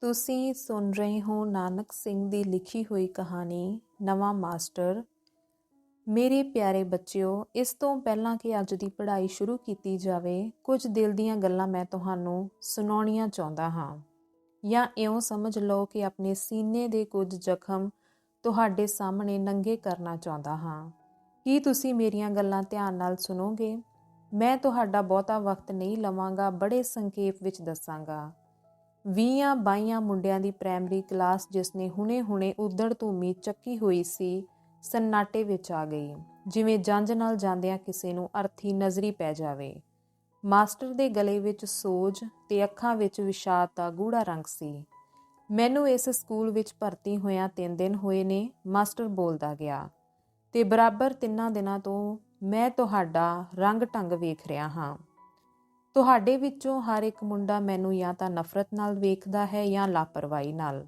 ਤੁਸੀਂ ਸੁਣ ਰਹੇ ਹੋ ਨਾਨਕ ਸਿੰਘ ਦੀ ਲਿਖੀ ਹੋਈ ਕਹਾਣੀ, ਨਵਾਂ ਮਾਸਟਰ। ਮੇਰੇ ਪਿਆਰੇ ਬੱਚਿਓ, ਇਸ ਤੋਂ ਪਹਿਲਾਂ ਕਿ ਅੱਜ ਦੀ ਪੜ੍ਹਾਈ ਸ਼ੁਰੂ ਕੀਤੀ ਜਾਵੇ, ਕੁਝ ਦਿਲ ਦੀਆਂ ਗੱਲਾਂ ਮੈਂ ਤੁਹਾਨੂੰ ਸੁਣਾਉਣੀਆਂ ਚਾਹੁੰਦਾ ਹਾਂ। ਜਾਂ ਇਉਂ ਸਮਝ ਲਓ ਕਿ ਆਪਣੇ ਸੀਨੇ ਦੇ ਕੁਝ ਜ਼ਖਮ ਤੁਹਾਡੇ ਸਾਹਮਣੇ ਨੰਗੇ ਕਰਨਾ ਚਾਹੁੰਦਾ ਹਾਂ। ਕੀ ਤੁਸੀਂ ਮੇਰੀਆਂ ਗੱਲਾਂ ਧਿਆਨ ਨਾਲ ਸੁਣੋਗੇ? ਮੈਂ ਤੁਹਾਡਾ ਬਹੁਤਾ ਵਕਤ ਨਹੀਂ ਲਵਾਂਗਾ, ਬੜੇ ਸੰਖੇਪ ਵਿੱਚ ਦੱਸਾਂਗਾ। 20 22 ਮੁੰਡਿਆਂ ਦੀ ਪ੍ਰਾਇਮਰੀ ਕਲਾਸ ਜਿਸ ਨੇ ਹੁਣੇ-ਹੁਣੇ ਉਦੜ ਧੂਮੀ ਚੱਕੀ ਹੋਈ ਸੀ, ਸੰਨਾਟੇ ਵਿੱਚ ਆ ਗਈ। ਜਿਵੇਂ ਜੰਜ ਨਾਲ ਜਾਂਦਿਆਂ ਕਿਸੇ ਨੂੰ ਅਰਥੀ ਨਜ਼ਰੀ ਪੈ ਜਾਵੇ। ਮਾਸਟਰ ਦੇ ਗਲੇ ਵਿੱਚ ਸੋਜ ਤੇ ਅੱਖਾਂ ਵਿੱਚ ਵਿਸ਼ਾਦ ਦਾ ਗੂੜਾ ਰੰਗ ਸੀ। ਮੈਨੂੰ ਇਸ ਸਕੂਲ ਵਿੱਚ ਭਰਤੀ ਹੋਇਆਂ 3 ਦਿਨ ਹੋਏ ਨੇ, ਮਾਸਟਰ ਬੋਲਦਾ ਗਿਆ। ਤੇ ਬਰਾਬਰ ਤਿੰਨਾਂ ਦਿਨਾਂ ਤੋਂ ਮੈਂ ਤੁਹਾਡਾ ਰੰਗ ਢੰਗ ਵੇਖ ਰਿਹਾ ਹਾਂ। ਤੁਹਾਡੇ ਵਿੱਚੋਂ ਹਰ ਇੱਕ ਮੁੰਡਾ ਮੈਨੂੰ ਜਾਂ ਤਾਂ ਨਫ਼ਰਤ ਨਾਲ ਵੇਖਦਾ ਹੈ ਜਾਂ ਲਾਪਰਵਾਹੀ ਨਾਲ।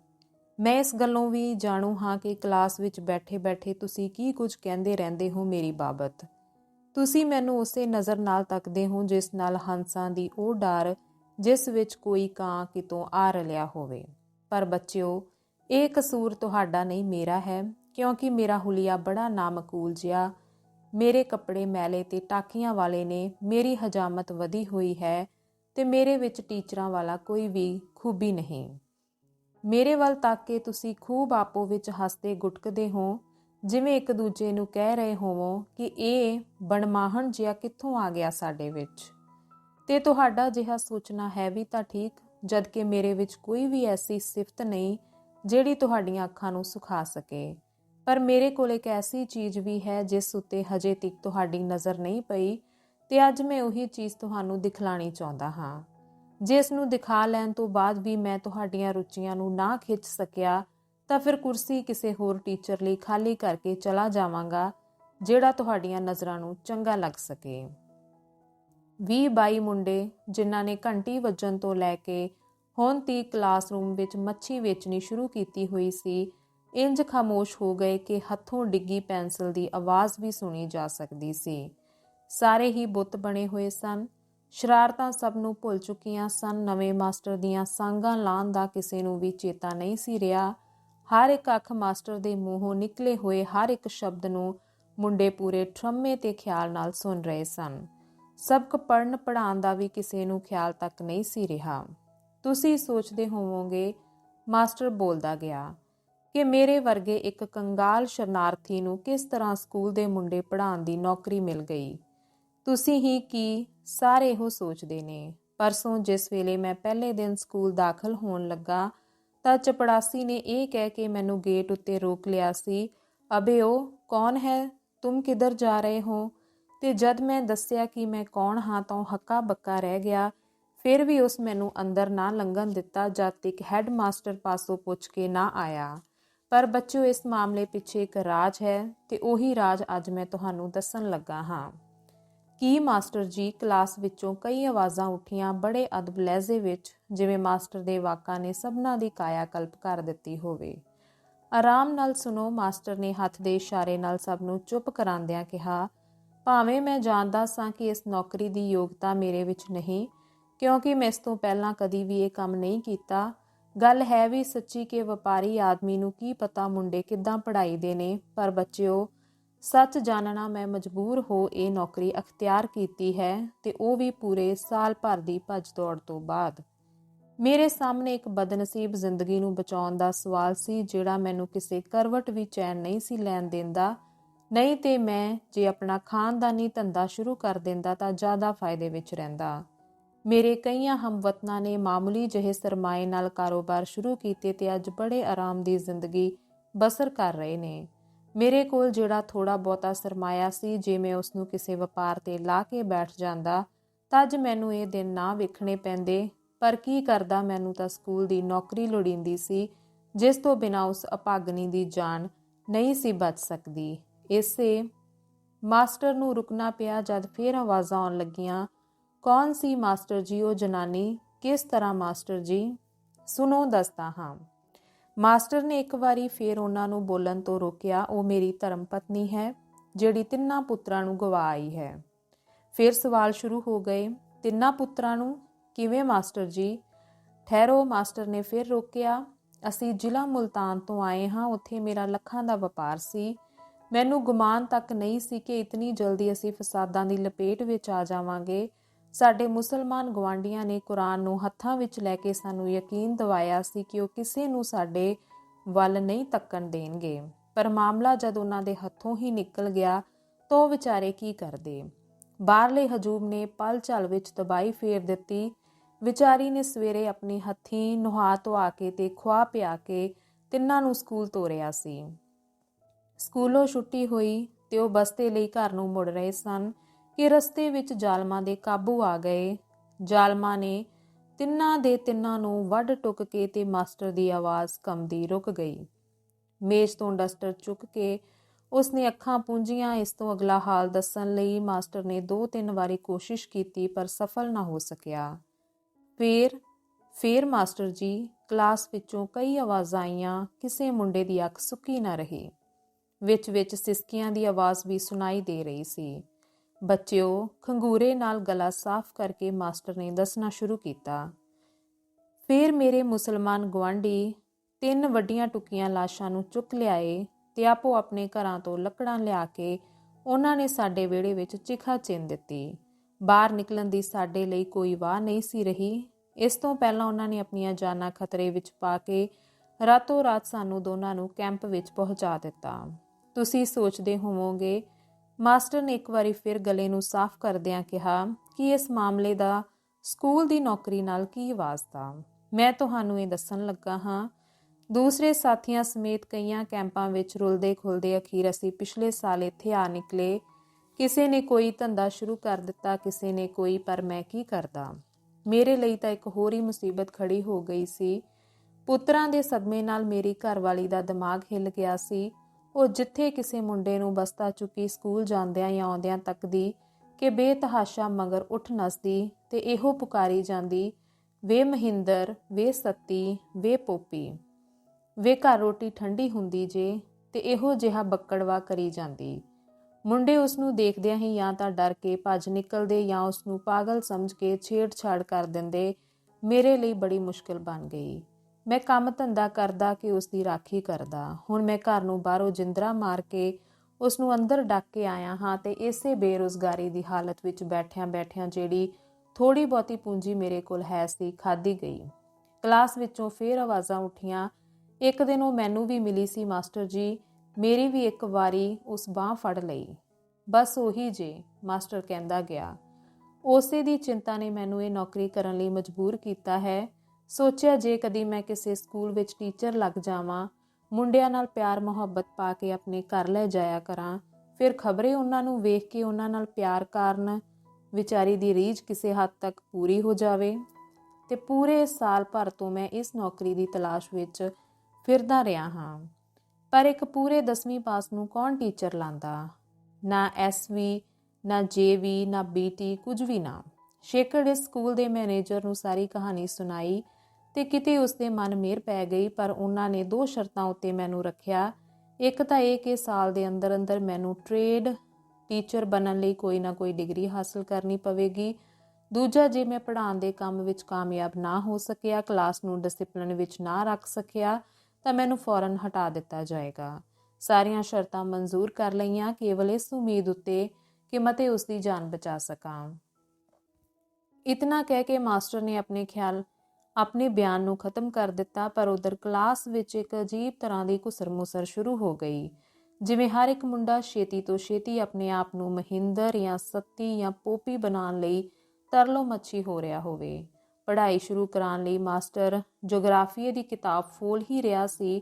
ਮੈਂ ਇਸ ਗੱਲੋਂ ਵੀ ਜਾਣੂ ਹਾਂ ਕਿ ਕਲਾਸ ਵਿੱਚ ਬੈਠੇ-ਬੈਠੇ ਤੁਸੀਂ ਕੀ ਕੁਝ ਕਹਿੰਦੇ ਰਹਿੰਦੇ ਹੋ ਮੇਰੀ ਬਾਬਤ। ਤੁਸੀਂ ਮੈਨੂੰ ਉਸੇ ਨਜ਼ਰ ਨਾਲ ਤੱਕਦੇ ਹੋ ਜਿਸ ਨਾਲ ਹੰਸਾਂ ਦੀ ਉਹ ਡਰ ਜਿਸ ਵਿੱਚ ਕੋਈ ਕਾਂ ਕਿਤੋਂ ਆ ਰਲਿਆ ਹੋਵੇ। ਪਰ ਬੱਚਿਓ, ਇਹ ਕਸੂਰ ਤੁਹਾਡਾ ਨਹੀਂ ਮੇਰਾ ਹੈ, ਕਿਉਂਕਿ ਮੇਰਾ ਹੁਲੀਆ ਬੜਾ ਨਾਮਕੂਲ ਜਿਹਾ ਮੇਰੇ ਕੱਪੜੇ ਮੈਲੇ ਤੇ ਟਾਕੀਆਂ ਵਾਲੇ ਨੇ ਮੇਰੀ ਹਜਾਮਤ ਵਧੀ ਹੋਈ ਹੈ ਤੇ ਮੇਰੇ ਵਿੱਚ ਟੀਚਰਾਂ ਵਾਲਾ ਕੋਈ ਵੀ ਖੂਬੀ ਨਹੀਂ। ਮੇਰੇ ਵੱਲ ਤੱਕ ਕੇ ਤੁਸੀਂ ਖੂਬ ਆਪੋ ਵਿੱਚ ਹੱਸਦੇ ਗੁਟਕਦੇ ਹੋ, ਜਿਵੇਂ ਇੱਕ ਦੂਜੇ ਨੂੰ ਕਹਿ ਰਹੇ ਹੋਵੋ ਕਿ ਇਹ ਬਣਮਾਹਣ ਜਿਹਾ ਕਿੱਥੋਂ ਆ ਗਿਆ ਸਾਡੇ ਵਿੱਚ। ਤੇ ਤੁਹਾਡਾ ਜਿਹਾ ਸੋਚਣਾ ਹੈ ਵੀ ਤਾਂ ਠੀਕ ਜਦ ਕਿ ਮੇਰੇ ਵਿੱਚ ਕੋਈ ਵੀ ਐਸੀ ਸਿਫਤ ਨਹੀਂ ਜਿਹੜੀ ਤੁਹਾਡੀਆਂ ਅੱਖਾਂ ਨੂੰ ਸੁਖਾ ਸਕੇ। ਪਰ ਮੇਰੇ ਕੋਲ ਇੱਕ ਐਸੀ ਚੀਜ਼ ਵੀ ਹੈ ਜਿਸ ਉੱਤੇ ਹਜੇ ਤੱਕ ਤੁਹਾਡੀ ਨਜ਼ਰ ਨਹੀਂ ਪਈ ਤੇ ਅੱਜ ਮੈਂ ਉਹੀ ਚੀਜ਼ ਤੁਹਾਨੂੰ ਦਿਖਲਾਣੀ ਚਾਹੁੰਦਾ ਹਾਂ। ਜਿਸ ਨੂੰ ਦਿਖਾ ਲੈਣ ਤੋਂ ਬਾਅਦ ਵੀ ਮੈਂ ਤੁਹਾਡੀਆਂ ਰੁਚੀਆਂ ਨੂੰ ਨਾ ਖਿੱਚ ਸਕਿਆ, ਤਾਂ ਫਿਰ ਕੁਰਸੀ ਕਿਸੇ ਹੋਰ ਟੀਚਰ ਲਈ ਖਾਲੀ ਕਰਕੇ ਚਲਾ ਜਾਵਾਂਗਾ, ਜਿਹੜਾ ਤੁਹਾਡੀਆਂ ਨਜ਼ਰਾਂ ਨੂੰ ਚੰਗਾ ਲੱਗ ਸਕੇ। 20 22 ਮੁੰਡੇ, ਜਿਨ੍ਹਾਂ ਨੇ ਘੰਟੀ ਵੱਜਣ ਤੋਂ ਲੈ ਕੇ ਹੁਣ ਤੀ ਕਲਾਸਰੂਮ ਵਿੱਚ ਮੱਛੀ ਵੇਚਣੀ ਸ਼ੁਰੂ ਕੀਤੀ ਹੋਈ ਸੀ ਇੰਜ ਖਾਮੋਸ਼ ਹੋ ਗਏ ਕਿ ਹੱਥੋਂ ਡਿੱਗੀ ਪੈਨਸਲ ਦੀ ਆਵਾਜ਼ ਵੀ ਸੁਣੀ ਜਾ ਸਕਦੀ ਸੀ। ਸਾਰੇ ਹੀ ਬੁੱਤ ਬਣੇ ਹੋਏ ਸਨ। ਸ਼ਰਾਰਤਾਂ ਸਭ ਨੂੰ ਭੁੱਲ ਚੁੱਕੀਆਂ ਸਨ। ਨਵੇਂ ਮਾਸਟਰ ਦੀਆਂ ਸੰਗਾਂ ਲਾਣ ਦਾ ਕਿਸੇ ਨੂੰ ਵੀ ਚੇਤਾ ਨਹੀਂ ਸੀ ਰਿਹਾ। ਹਰ ਇੱਕ ਅੱਖ ਮਾਸਟਰ ਦੇ ਮੂੰਹੋਂ ਨਿਕਲੇ ਹੋਏ ਹਰ ਇੱਕ ਸ਼ਬਦ ਨੂੰ ਮੁੰਡੇ ਪੂਰੇ ਠਰਮੇ ਤੇ ਖਿਆਲ ਨਾਲ ਸੁਣ ਰਹੇ ਸਨ। ਸਬਕ ਪੜਨ ਪੜਾਉਣ ਦਾ ਵੀ ਕਿਸੇ ਨੂੰ ਖਿਆਲ ਤੱਕ ਨਹੀਂ ਸੀ ਰਿਹਾ। ਤੁਸੀਂ ਸੋਚਦੇ ਹੋਵੋਗੇ, ਮਾਸਟਰ ਬੋਲਦਾ ਗਿਆ ਕਿ ਮੇਰੇ ਵਰਗੇ ਇੱਕ ਕੰਗਾਲ ਸ਼ਰਨਾਰਥੀ ਨੂੰ ਕਿਸ ਤਰ੍ਹਾਂ ਸਕੂਲ ਦੇ ਮੁੰਡੇ ਪੜ੍ਹਾਉਣ ਦੀ ਨੌਕਰੀ ਮਿਲ ਗਈ? ਤੁਸੀਂ ਹੀ ਕੀ ਸਾਰੇ ਇਹੋ ਸੋਚਦੇ ਨੇ। ਪਰਸੋਂ ਜਿਸ ਵੇਲੇ ਮੈਂ ਪਹਿਲੇ ਦਿਨ ਸਕੂਲ ਦਾਖਲ ਹੋਣ ਲੱਗਾ, ਤਾਂ ਚਪੜਾਸੀ ਨੇ ਇਹ ਕਹਿ ਕੇ ਮੈਨੂੰ ਗੇਟ ਉੱਤੇ ਰੋਕ ਲਿਆ ਸੀ, ਅਬੇ ਉਹ ਕੌਣ ਹੈ? ਤੁਮ ਕਿੱਧਰ ਜਾ ਰਹੇ ਹੋ? ਤੇ ਜਦ ਮੈਂ ਦੱਸਿਆ ਕਿ ਮੈਂ ਕੌਣ ਹਾਂ ਤਾਂ ਹੱਕਾ ਬੱਕਾ ਰਹਿ ਗਿਆ। ਫਿਰ ਵੀ ਉਸ ਮੈਨੂੰ ਅੰਦਰ ਨਾ ਲੰਘਣ ਦਿੱਤਾ ਜਦ ਤੱਕ ਹੈੱਡ ਮਾਸਟਰ ਪਾਸੋਂ ਪੁੱਛ ਕੇ ਨਾ ਆਇਆ। ਪਰ ਬੱਚਿਓ, ਇਸ ਮਾਮਲੇ ਪਿੱਛੇ ਇੱਕ ਰਾਜ ਹੈ ਤੇ ਉਹੀ ਰਾਜ ਅੱਜ ਮੈਂ ਤੁਹਾਨੂੰ ਦੱਸਣ ਲੱਗਾ ਹਾਂ। ਕੀ ਮਾਸਟਰ ਜੀ ਕਲਾਸ ਵਿੱਚੋਂ ਕਈ ਆਵਾਜ਼ਾਂ ਉੱਠੀਆਂ ਬੜੇ ਅਦਬ ਲਹਿਜ਼ੇ ਵਿੱਚ, ਜਿਵੇਂ ਮਾਸਟਰ ਦੇ ਵਾਕਾਂ ਨੇ ਸਭਨਾ ਦੀ ਕਾਇਆ ਕਲਪ ਕਰ ਦਿੱਤੀ ਹੋਵੇ। ਆਰਾਮ ਨਾਲ ਸੁਣੋ, ਮਾਸਟਰ ਨੇ ਹੱਥ ਦੇ ਇਸ਼ਾਰੇ ਨਾਲ ਸਭ ਨੂੰ ਚੁੱਪ ਕਰਾਉਂਦਿਆਂ ਕਿਹਾ, ਭਾਵੇਂ ਮੈਂ ਜਾਣਦਾ ਸਾਂ ਕਿ ਇਸ ਨੌਕਰੀ ਦੀ ਯੋਗਤਾ ਮੇਰੇ ਵਿੱਚ ਨਹੀਂ, ਕਿਉਂਕਿ ਮੈਂ ਇਸ ਤੋਂ ਪਹਿਲਾਂ ਕਦੀ ਵੀ ਇਹ ਕੰਮ ਨਹੀਂ ਕੀਤਾ ਗੱਲ ਹੈ ਵੀ ਸੱਚੀ ਕਿ ਵਪਾਰੀ ਆਦਮੀ ਨੂੰ ਕੀ ਪਤਾ ਮੁੰਡੇ ਕਿੱਦਾਂ ਪੜ੍ਹਾਈ ਦੇ ਨੇ, ਪਰ ਬੱਚਿਓ, ਸੱਚ ਜਾਣਨਾ ਮੈਂ ਮਜਬੂਰ ਹੋ ਇਹ ਨੌਕਰੀ ਅਖਤਿਆਰ ਕੀਤੀ ਹੈ ਤੇ ਉਹ ਵੀ ਪੂਰੇ ਸਾਲ ਭਰ ਦੀ ਭੱਜ ਦੌੜ ਤੋਂ ਬਾਅਦ। ਮੇਰੇ ਸਾਹਮਣੇ ਇੱਕ ਬਦਨਸੀਬ ਜ਼ਿੰਦਗੀ ਨੂੰ ਬਚਾਉਣ ਦਾ ਸਵਾਲ ਸੀ ਜਿਹੜਾ ਮੈਨੂੰ ਕਿਸੇ ਕਰਵਟ ਵੀ ਚੈਨ ਨਹੀਂ ਸੀ ਲੈਣ ਦਿੰਦਾ। ਨਹੀਂ ਤੇ ਮੈਂ ਜੇ ਆਪਣਾ ਖਾਨਦਾਨੀ ਧੰਦਾ ਸ਼ੁਰੂ ਕਰ ਦਿੰਦਾ ਤਾਂ ਜ਼ਿਆਦਾ ਫਾਇਦੇ ਵਿੱਚ ਰਹਿੰਦਾ। ਮੇਰੇ ਕਈਆਂ ਹਮਵਤਨਾਂ ਨੇ ਮਾਮੂਲੀ ਜਿਹੇ ਸਰਮਾਏ ਨਾਲ ਕਾਰੋਬਾਰ ਸ਼ੁਰੂ ਕੀਤੇ ਤੇ ਅੱਜ ਬੜੇ ਆਰਾਮ ਦੀ ਜ਼ਿੰਦਗੀ ਬਸਰ ਕਰ ਰਹੇ ਨੇ। ਮੇਰੇ ਕੋਲ ਜਿਹੜਾ ਥੋੜਾ ਬਹੁਤਾ ਸਰਮਾਇਆ ਸੀ, ਜੇ ਮੈਂ ਉਸ ਨੂੰ ਕਿਸੇ ਵਪਾਰ ਤੇ ਲਾ ਕੇ ਬੈਠ ਜਾਂਦਾ, ਤਾਂ ਅੱਜ ਮੈਨੂੰ ਇਹ ਦਿਨ ਨਾ ਵੇਖਣੇ ਪੈਂਦੇ। ਪਰ ਕੀ ਕਰਦਾ ਮੈਨੂੰ ਤਾਂ ਸਕੂਲ ਦੀ ਨੌਕਰੀ ਲੋੜੀਂਦੀ ਸੀ, ਜਿਸ ਤੋਂ ਬਿਨਾਂ ਉਸ ਅਪਾਗਨੀ ਦੀ ਜਾਨ ਨਹੀਂ ਸੀ ਬਚ ਸਕਦੀ। ਇਸੇ ਮਾਸਟਰ ਨੂੰ ਰੁਕਣਾ ਪਿਆ ਜਦ ਫੇਰ ਆਵਾਜ਼ਾਂ ਆਉਣ ਲੱਗੀਆਂ ਕੌਣ ਸੀ ਮਾਸਟਰ ਜੀ, ਉਹ ਜਨਾਨੀ ਕਿਸ ਤਰ੍ਹਾਂ ਮਾਸਟਰ ਜੀ? ਸੁਣੋ, ਦੱਸਦਾ ਹਾਂ। ਮਾਸਟਰ ਨੇ ਇੱਕ ਵਾਰੀ ਫੇਰ ਉਹਨਾਂ ਨੂੰ ਬੋਲਣ ਤੋਂ ਰੋਕਿਆ, ਉਹ ਮੇਰੀ ਧਰਮ ਪਤਨੀ ਹੈ, ਜਿਹੜੀ ਤਿੰਨਾਂ ਪੁੱਤਰਾਂ ਨੂੰ ਗਵਾ ਆਈ ਹੈ। ਫਿਰ ਸਵਾਲ ਸ਼ੁਰੂ ਹੋ ਗਏ, ਤਿੰਨਾਂ ਪੁੱਤਰਾਂ ਨੂੰ ਕਿਵੇਂ ਮਾਸਟਰ ਜੀ? ਠਹਿਰੋ, ਮਾਸਟਰ ਨੇ ਫਿਰ ਰੋਕਿਆ, ਅਸੀਂ ਜ਼ਿਲ੍ਹਾ ਮੁਲਤਾਨ ਤੋਂ ਆਏ ਹਾਂ, ਉੱਥੇ ਮੇਰਾ ਲੱਖਾਂ ਦਾ ਵਪਾਰ ਸੀ। ਮੈਨੂੰ ਗੁਮਾਨ ਤੱਕ ਨਹੀਂ ਸੀ ਕਿ ਇਤਨੀ ਜਲਦੀ ਅਸੀਂ ਫਸਾਦਾਂ ਦੀ ਲਪੇਟ ਵਿੱਚ ਆ ਜਾਵਾਂਗੇ। ਸਾਡੇ ਮੁਸਲਮਾਨ ਗਵਾਂਡੀਆਂ ਨੇ ਕੁਰਾਨ ਨੂੰ ਹੱਥਾਂ ਵਿੱਚ ਲੈ ਕੇ ਸਾਨੂੰ ਯਕੀਨ ਦਿਵਾਇਆ ਸੀ ਕਿ ਉਹ ਕਿਸੇ ਨੂੰ ਸਾਡੇ ਵੱਲ ਨਹੀਂ ਤੱਕਣ ਦੇਣਗੇ। ਪਰ ਮਾਮਲਾ ਜਦ ਉਹਨਾਂ ਦੇ ਹੱਥੋਂ ਹੀ ਨਿਕਲ ਗਿਆ, ਤਾਂ ਉਹ ਵਿਚਾਰੇ ਕੀ ਕਰਦੇ? ਬਾਹਰਲੇ ਹਜੂਮ ਨੇ ਪਲ ਝਲ ਵਿੱਚ ਤਬਾਈ ਫੇਰ ਦਿੱਤੀ। ਵਿਚਾਰੀ ਨੇ ਸਵੇਰੇ ਆਪਣੀ ਹੱਥੀਂ ਨੁਹਾ ਧਵਾ ਕੇ ਤੇ ਖਵਾ ਪਿਆ ਕੇ ਤਿੰਨਾਂ ਨੂੰ ਸਕੂਲ ਤੋਰਿਆ ਸੀ। ਸਕੂਲੋਂ ਛੁੱਟੀ ਹੋਈ ਤੇ ਉਹ ਬਸਤੇ ਲਈ ਘਰ ਨੂੰ ਮੁੜ ਰਹੇ ਸਨ। ਕਿ ਰਸਤੇ ਵਿੱਚ ਜ਼ਾਲਮਾਂ ਦੇ ਕਾਬੂ ਆ ਗਏ। ਜ਼ਾਲਮਾਂ ਨੇ ਤਿੰਨਾਂ ਦੇ ਤਿੰਨਾਂ ਨੂੰ ਵੱਢ ਟੁੱਕ ਕੇ ਤੇ ਮਾਸਟਰ ਦੀ ਆਵਾਜ਼ ਕੰਮਦੀ ਰੁਕ ਗਈ। ਮੇਜ਼ ਤੋਂ ਡਸਟਰ ਚੁੱਕ ਕੇ ਉਸਨੇ ਅੱਖਾਂ ਪੂੰਝੀਆਂ ਇਸ ਤੋਂ ਅਗਲਾ ਹਾਲ ਦੱਸਣ ਲਈ ਮਾਸਟਰ ਨੇ ਦੋ ਤਿੰਨ ਵਾਰੀ ਕੋਸ਼ਿਸ਼ ਕੀਤੀ, ਪਰ ਸਫਲ ਨਾ ਹੋ ਸਕਿਆ। ਫੇਰ ਫੇਰ ਮਾਸਟਰ ਜੀ, ਕਲਾਸ ਵਿੱਚੋਂ ਕਈ ਆਵਾਜ਼ਾਂ ਆਈਆਂ, ਕਿਸੇ ਮੁੰਡੇ ਦੀ ਅੱਖ ਸੁੱਕੀ ਨਾ ਰਹੀ। ਵਿੱਚ ਵਿੱਚ ਸਿਸਕੀਆਂ ਦੀ ਆਵਾਜ਼ ਵੀ ਸੁਣਾਈ ਦੇ ਰਹੀ ਸੀ। ਬੱਚਿਓ, ਖੰਗੂਰੇ ਨਾਲ ਗਲਾ ਸਾਫ਼ ਕਰਕੇ ਮਾਸਟਰ ਨੇ ਦੱਸਣਾ ਸ਼ੁਰੂ ਕੀਤਾ। ਫਿਰ ਮੇਰੇ ਮੁਸਲਮਾਨ ਗਵਾਂਢੀ ਤਿੰਨ ਵੱਡੀਆਂ ਟੁਕੀਆਂ ਲਾਸ਼ਾਂ ਨੂੰ ਚੁੱਕ ਲਿਆਏ ਤੇ ਆਪੋ ਆਪਣੇ ਘਰਾਂ ਤੋਂ ਲੱਕੜਾਂ ਲਿਆ ਕੇ ਉਹਨਾਂ ਨੇ ਸਾਡੇ ਵਿਹੜੇ ਵਿੱਚ ਚਿਖਾ ਚਿੰਨ ਦਿੱਤੀ। ਬਾਹਰ ਨਿਕਲਣ ਦੀ ਸਾਡੇ ਲਈ ਕੋਈ ਵਾਹ ਨਹੀਂ ਸੀ ਰਹੀ। ਇਸ ਤੋਂ ਪਹਿਲਾਂ ਉਹਨਾਂ ਨੇ ਆਪਣੀਆਂ ਜਾਨਾਂ ਖਤਰੇ ਵਿੱਚ ਪਾ ਕੇ ਰਾਤੋਂ ਰਾਤ ਸਾਨੂੰ ਦੋਨਾਂ ਨੂੰ ਕੈਂਪ ਵਿੱਚ ਪਹੁੰਚਾ ਦਿੱਤਾ। ਤੁਸੀਂ ਸੋਚਦੇ ਹੋਵੋਗੇ ਮਾਸਟਰ ਨੇ ਇੱਕ ਵਾਰੀ ਫਿਰ ਗਲੇ ਨੂੰ ਸਾਫ਼ ਕਰਦਿਆਂ ਕਿਹਾ ਕਿ ਇਸ ਮਾਮਲੇ ਦਾ ਸਕੂਲ ਦੀ ਨੌਕਰੀ ਨਾਲ ਕੀ ਵਾਸਤਾ ਮੈਂ ਤੁਹਾਨੂੰ ਇਹ ਦੱਸਣ ਲੱਗਾ ਹਾਂ। ਦੂਸਰੇ ਸਾਥੀਆਂ ਸਮੇਤ ਕਈਆਂ ਕੈਂਪਾਂ ਵਿੱਚ ਰੁਲਦੇ ਖੁਲਦੇ ਅਖੀਰ ਅਸੀਂ ਪਿਛਲੇ ਸਾਲ ਇੱਥੇ ਆ ਨਿਕਲੇ। ਕਿਸੇ ਨੇ ਕੋਈ ਧੰਦਾ ਸ਼ੁਰੂ ਕਰ ਦਿੱਤਾ, ਕਿਸੇ ਨੇ ਕੋਈ, ਪਰ ਮੈਂ ਕੀ ਕਰਦਾ? ਮੇਰੇ ਲਈ ਤਾਂ ਇੱਕ ਹੋਰ ਹੀ ਮੁਸੀਬਤ ਖੜੀ ਹੋ ਗਈ ਸੀ। ਪੁੱਤਰਾਂ ਦੇ ਸਦਮੇ ਨਾਲ ਮੇਰੀ ਘਰਵਾਲੀ ਦਾ ਦਿਮਾਗ ਹਿੱਲ ਗਿਆ ਸੀ। ਉਹ ਜਿੱਥੇ ਕਿਸੇ ਮੁੰਡੇ ਨੂੰ ਬਸਤਾ ਚੁੱਕੀ ਸਕੂਲ ਜਾਂਦਿਆਂ ਜਾਂ ਆਉਂਦਿਆਂ ਤੱਕਦੀ ਕਿ ਬੇਤਹਾਸ਼ਾ ਮਗਰ ਉੱਠ ਨਸਦੀ ਤੇ ਇਹੋ ਪੁਕਾਰੀ ਜਾਂਦੀ, ਵੇ ਮਹਿੰਦਰ, ਵੇ ਸੱਤੀ, ਵੇ ਪੋਪੀ। ਵੇ ਘਰ ਰੋਟੀ ਠੰਡੀ ਹੁੰਦੀ ਜੇ ਤੇ ਇਹੋ ਜਿਹਾ ਬੱਕੜਵਾ ਕਰੀ ਜਾਂਦੀ। ਮੁੰਡੇ ਉਸ ਨੂੰ ਦੇਖਦਿਆਂ ਹੀ ਜਾਂ ਤਾਂ ਡਰ ਕੇ ਭੱਜ ਨਿਕਲਦੇ ਜਾਂ ਉਸ ਨੂੰ ਪਾਗਲ ਸਮਝ ਕੇ ਛੇੜਛਾੜ ਕਰ ਦਿੰਦੇ, ਮੇਰੇ ਲਈ ਬੜੀ ਮੁਸ਼ਕਲ ਬਣ ਗਈ। ਮੈਂ ਕੰਮ ਧੰਦਾ ਕਰਦਾ ਕਿ ਉਸ ਦੀ ਰਾਖੀ ਕਰਦਾ। ਹੁਣ ਮੈਂ ਘਰ ਨੂੰ ਬਾਹਰੋਂ ਜਿੰਦਰਾ ਮਾਰ ਕੇ ਉਸ ਨੂੰ ਅੰਦਰ ਡੱਕ ਕੇ ਆਇਆ ਹਾਂ ਤੇ ਇਸੇ ਬੇਰੋਜ਼ਗਾਰੀ ਦੀ ਹਾਲਤ ਵਿੱਚ ਬੈਠਿਆਂ ਬੈਠਿਆਂ ਜਿਹੜੀ ਥੋੜੀ ਬਹੁਤੀ ਪੂੰਜੀ ਮੇਰੇ ਕੋਲ ਹੈ ਸੀ ਖਾਦੀ ਗਈ। ਕਲਾਸ ਵਿੱਚੋਂ ਫੇਰ ਆਵਾਜ਼ਾਂ ਉੱਠੀਆਂ। ਇੱਕ ਦਿਨ ਉਹ ਮੈਨੂੰ ਵੀ ਮਿਲੀ ਸੀ, ਮਾਸਟਰ ਜੀ, ਮੇਰੀ ਵੀ ਇੱਕ ਵਾਰੀ ਉਸ ਬਾਹ ਫੜ ਲਈ। ਬਸ ਉਹੀ ਜੇ, ਮਾਸਟਰ ਕਹਿੰਦਾ ਗਿਆ। ਉਸੇ ਦੀ ਚਿੰਤਾ ਨੇ ਮੈਨੂੰ ਇਹ ਨੌਕਰੀ ਕਰਨ ਲਈ ਮਜਬੂਰ ਕੀਤਾ ਹੈ। ਸੋਚਿਆ ਜੇ ਕਦੀ ਮੈਂ ਕਿਸੇ ਸਕੂਲ ਵਿੱਚ ਟੀਚਰ ਲੱਗ ਜਾਵਾਂ, ਮੁੰਡਿਆਂ ਨਾਲ ਪਿਆਰ ਮੁਹੱਬਤ ਪਾ ਕੇ ਆਪਣੇ ਘਰ ਲੈ ਜਾਇਆ ਕਰਾਂ, ਫਿਰ ਖਬਰੇ ਉਹਨਾਂ ਨੂੰ ਵੇਖ ਕੇ ਉਹਨਾਂ ਨਾਲ ਪਿਆਰ ਕਾਰਨ ਵਿਚਾਰੀ ਦੀ ਰੀਝ ਕਿਸੇ ਹੱਦ ਤੱਕ ਪੂਰੀ ਹੋ ਜਾਵੇ। ਤੇ ਪੂਰੇ ਸਾਲ ਭਰ ਤੋਂ ਮੈਂ ਇਸ ਨੌਕਰੀ ਦੀ ਤਲਾਸ਼ ਵਿੱਚ ਫਿਰਦਾ ਰਿਹਾ ਹਾਂ। ਪਰ ਇੱਕ ਪੂਰੇ 10ਵੀਂ ਪਾਸ ਨੂੰ ਕੌਣ ਟੀਚਰ ਲਾਂਦਾ? ਨਾ ਐਸਵੀ ਨਾ ਜੇਵੀ ਨਾ ਬੀਟੀ ਕੁਝ ਵੀ ਨਾ। ਸ਼ੇਕੜ ਇਸ ਸਕੂਲ ਦੇ ਮੈਨੇਜਰ ਨੂੰ ਸਾਰੀ ਕਹਾਣੀ ਸੁਣਾਈ ਤੇ ਕਿਤੇ ਉਸਦੇ ਮਨ ਮੇਰ ਪੈ ਗਈ, ਪਰ ਉਹਨਾਂ ਨੇ ਦੋ ਸ਼ਰਤਾਂ ਉੱਤੇ ਮੈਨੂੰ ਰੱਖਿਆ। ਇੱਕ ਤਾਂ ਇਹ ਕਿ ਸਾਲ ਦੇ ਅੰਦਰ ਅੰਦਰ ਮੈਨੂੰ ਟ੍ਰੇਡ ਟੀਚਰ ਬਣਨ ਲਈ ਕੋਈ ਨਾ ਕੋਈ ਡਿਗਰੀ ਹਾਸਲ ਕਰਨੀ ਪਵੇਗੀ। ਦੂਜਾ, ਜੇ ਮੈਂ ਪੜ੍ਹਾਉਣ ਦੇ ਕੰਮ ਵਿੱਚ ਕਾਮਯਾਬ ਨਾ ਹੋ ਸਕਿਆ ਕਲਾਸ ਨੂੰ ਡਿਸਪਲਿਨ ਵਿੱਚ ਨਾ ਰੱਖ ਸਕਿਆ, ਤਾਂ ਮੈਨੂੰ ਫੌਰਨ ਹਟਾ ਦਿੱਤਾ ਜਾਏਗਾ। ਸਾਰੀਆਂ ਸ਼ਰਤਾਂ ਮਨਜ਼ੂਰ ਕਰ ਲਈਆਂ, ਕੇਵਲ ਇਸ ਉਮੀਦ ਉੱਤੇ ਕਿ ਮਤੇ ਉਸ ਦੀ ਜਾਨ ਬਚਾ ਸਕਾਂ। ਇਤਨਾ ਕਹਿ ਕੇ ਮਾਸਟਰ ਨੇ ਆਪਣੇ ਖਿਆਲ ਆਪਣੇ ਬਿਆਨ ਨੂੰ ਖਤਮ ਕਰ ਦਿੱਤਾ, ਪਰ ਉਧਰ ਕਲਾਸ ਵਿੱਚ ਇੱਕ ਅਜੀਬ ਤਰ੍ਹਾਂ ਦੀ ਕੁਸਰ-ਮੁਸਰ ਸ਼ੁਰੂ ਹੋ ਗਈ। ਜਿਵੇਂ ਹਰ ਇੱਕ ਮੁੰਡਾ ਛੇਤੀ ਤੋਂ ਛੇਤੀ ਆਪਣੇ ਆਪ ਨੂੰ ਮਹਿੰਦਰ ਜਾਂ ਸੱਤੀ ਜਾਂ ਪੋਪੀ ਬਣਾਉਣ ਲਈ ਤਰਲੋ ਮੱਛੀ ਹੋ ਰਿਹਾ ਹੋਵੇ। ਪੜ੍ਹਾਈ ਸ਼ੁਰੂ ਕਰਾਉਣ ਲਈ ਮਾਸਟਰ ਜੀਓਗ੍ਰਾਫੀ ਦੀ ਕਿਤਾਬ ਫੋਲ ਹੀ ਰਿਹਾ ਸੀ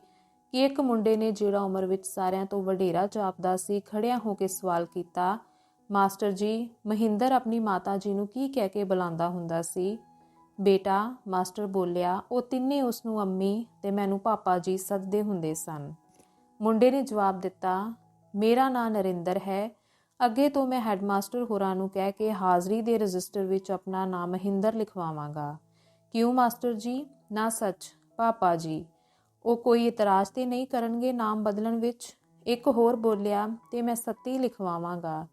ਕਿ ਇੱਕ ਮੁੰਡੇ ਨੇ ਜਿਹੜਾ ਉਮਰ ਵਿੱਚ ਸਾਰਿਆਂ ਤੋਂ ਵਡੇਰਾ ਜਾਪਦਾ ਸੀ ਖੜਿਆ ਹੋ ਕੇ ਸਵਾਲ ਕੀਤਾ, ਮਾਸਟਰ ਜੀ, ਮਹਿੰਦਰ ਆਪਣੀ ਮਾਤਾ ਜੀ ਨੂੰ ਕੀ ਕਹਿ ਕੇ ਬੁਲਾਉਂਦਾ ਹੁੰਦਾ ਸੀ? ਬੇਟਾ, ਮਾਸਟਰ ਬੋਲਿਆ, ਉਹ ਤਿੰਨੇ ਉਸ ਨੂੰ ਅੰਮੀ ਤੇ ਮੈਨੂੰ ਪਾਪਾ ਜੀ ਸੱਦਦੇ ਹੁੰਦੇ ਸਨ। ਮੁੰਡੇ ਨੇ ਜਵਾਬ ਦਿੱਤਾ, ਮੇਰਾ ਨਾਂ ਨਰਿੰਦਰ ਹੈ। ਅੱਗੇ ਤੋਂ ਮੈਂ ਹੈੱਡਮਾਸਟਰ ਹੋਰਾਂ ਨੂੰ ਕਹਿ ਕੇ ਹਾਜ਼ਰੀ ਦੇ ਰਜਿਸਟਰ ਵਿੱਚ ਆਪਣਾ ਨਾਮ ਮਹਿੰਦਰ ਲਿਖਵਾਵਾਂਗਾ। ਕਿਉਂ, ਮਾਸਟਰ ਜੀ? ਨਾ ਸੱਚ, ਪਾਪਾ ਜੀ। ਉਹ ਕੋਈ ਇਤਰਾਜ਼ ਤੇ ਨਹੀਂ ਕਰਨਗੇ ਨਾਮ ਬਦਲਣ ਵਿੱਚ। ਇੱਕ ਹੋਰ ਬੋਲਿਆ, ਤੇ ਮੈਂ ਸੱਤੀ ਲਿਖਵਾਵਾਂਗਾ।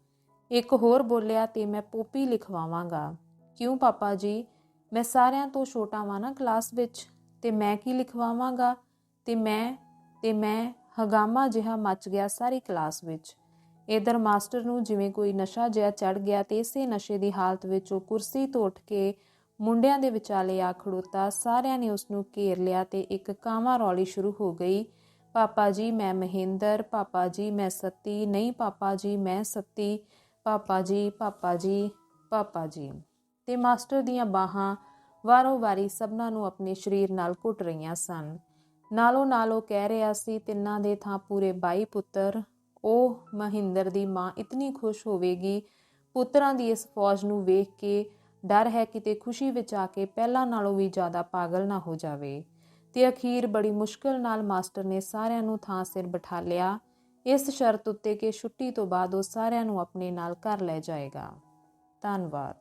ਇੱਕ ਹੋਰ ਬੋਲਿਆ, ਤੇ ਮੈਂ ਪੋਪੀ ਲਿਖਵਾਵਾਂਗਾ। ਕਿਉਂ, ਪਾਪਾ ਜੀ? ਮੈਂ ਸਾਰਿਆਂ ਤੋਂ ਛੋਟਾ ਵਾਂ ਨਾ ਕਲਾਸ ਵਿੱਚ ਤੇ ਮੈਂ ਕੀ ਲਿਖਵਾਵਾਂਗਾ? ਤੇ ਮੈਂ ਤੇ ਮੈਂ ਹਗਾਮਾ ਜਿਹਾ ਮਚ ਗਿਆ ਸਾਰੀ ਕਲਾਸ ਵਿੱਚ। ਇਧਰ ਮਾਸਟਰ ਨੂੰ ਜਿਵੇਂ ਕੋਈ ਨਸ਼ਾ ਜਿਹਾ ਚੜ ਗਿਆ ਤੇ ਇਸੇ ਨਸ਼ੇ ਦੀ ਹਾਲਤ ਵਿੱਚ ਉਹ ਕੁਰਸੀ ਤੋਂ ਉੱਠ ਕੇ ਮੁੰਡਿਆਂ ਦੇ ਵਿਚਾਲੇ ਆ ਖੜੋਤਾ। ਸਾਰਿਆਂ ਨੇ ਉਸ ਨੂੰ ਘੇਰ ਲਿਆ ਤੇ ਇੱਕ ਕਾਵਾਂ ਰੌਲੀ ਸ਼ੁਰੂ ਹੋ ਗਈ। ਪਾਪਾ ਜੀ, ਮੈਂ ਮਹਿੰਦਰ, ਪਾਪਾ ਜੀ, ਮੈਂ ਸੱਤੀ, ਨਹੀਂ, ਪਾਪਾ ਜੀ, ਮੈਂ ਸੱਤੀ, ਪਾਪਾ ਜੀ ਪਾਪਾ ਜੀ ਪਾਪਾ ਜੀ। ਤੇ ਮਾਸਟਰ ਦੀਆਂ ਬਾਹਾਂ ਵਾਰੋ ਵਾਰੀ ਸਭਨਾਂ ਨੂੰ ਆਪਣੇ ਸਰੀਰ ਨਾਲ ਘੁੱਟ ਰਹੀਆਂ ਸਨ। ਨਾਲੋਂ ਨਾਲ ਉਹ ਕਹਿ ਰਿਹਾ ਸੀ, ਤਿੰਨਾਂ ਦੇ ਥਾਂ ਪੂਰੇ 22 ਪੁੱਤਰ, ਉਹ ਮਹਿੰਦਰ ਦੀ ਮਾਂ ਇਤਨੀ ਖੁਸ਼ ਹੋਵੇਗੀ, ਪੁੱਤਰਾਂ ਦੀ ਇਸ ਫੌਜ ਨੂੰ ਵੇਖ ਕੇ ਡਰ ਹੈ ਕਿਤੇ ਖੁਸ਼ੀ ਵਿੱਚ ਆ ਕੇ ਪਹਿਲਾਂ ਨਾਲੋਂ ਵੀ ਜ਼ਿਆਦਾ ਪਾਗਲ ਨਾ ਹੋ ਜਾਵੇ। ਤੇ ਅਖੀਰ ਬੜੀ ਮੁਸ਼ਕਲ ਨਾਲ ਮਾਸਟਰ ਨੇ ਸਾਰਿਆਂ ਨੂੰ ਥਾਂ ਸਿਰ ਬਿਠਾ ਲਿਆ। ਇਸ ਸ਼ਰਤ ਉੱਤੇ ਕਿ ਛੁੱਟੀ ਤੋਂ ਬਾਅਦ ਉਹ ਸਾਰਿਆਂ ਨੂੰ ਆਪਣੇ ਨਾਲ ਘਰ ਲੈ ਜਾਏਗਾ। ਧੰਨਵਾਦ।